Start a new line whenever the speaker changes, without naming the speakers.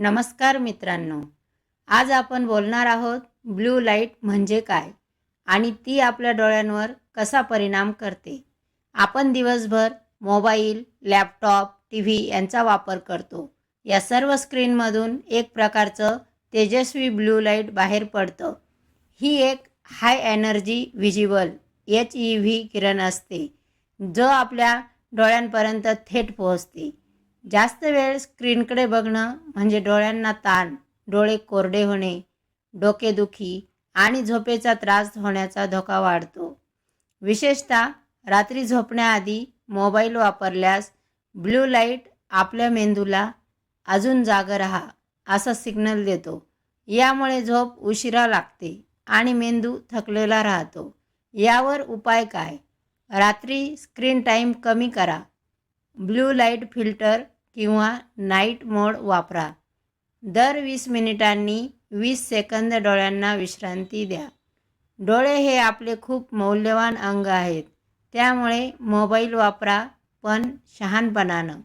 नमस्कार मित्रांनो. आज आपण बोलणार आहोत ब्लू लाइट म्हणजे काय आणि ती आपल्या डोळ्यांवर कसा परिणाम करते. आपण दिवसभर मोबाईल लॅपटॉप टी व्ही यांचा वापर करतो. या सर्व स्क्रीनमधून एक प्रकारचं तेजस्वी ब्लू लाइट बाहेर पडतं. ही एक high energy visible H E V किरण असते जो आपल्या डोळ्यांपर्यंत थेट पोहोचते. जास्त वेळ स्क्रीनकडे बघणं म्हणजे डोळ्यांना ताण डोळे कोरडे होणे डोकेदुखी आणि झोपेचा त्रास होण्याचा धोका वाढतो. विशेषतः रात्री झोपण्याआधी मोबाईल वापरल्यास ब्ल्यू लाइट आपल्या मेंदूला अजून जागं राहा असा सिग्नल देतो. यामुळे झोप उशिरा लागते आणि मेंदू थकलेला राहतो. यावर उपाय काय? रात्री स्क्रीन टाईम कमी करा. ब्ल्यू लाइट फिल्टर किंवा नाईट मोड वापरा. दर वीस मिनिटांनी वीस सेकंद डोळ्यांना विश्रांती द्या. डोळे हे आपले खूप मौल्यवान अंग आहेत त्यामुळे मोबाईल वापरा पण शहाणपणानं.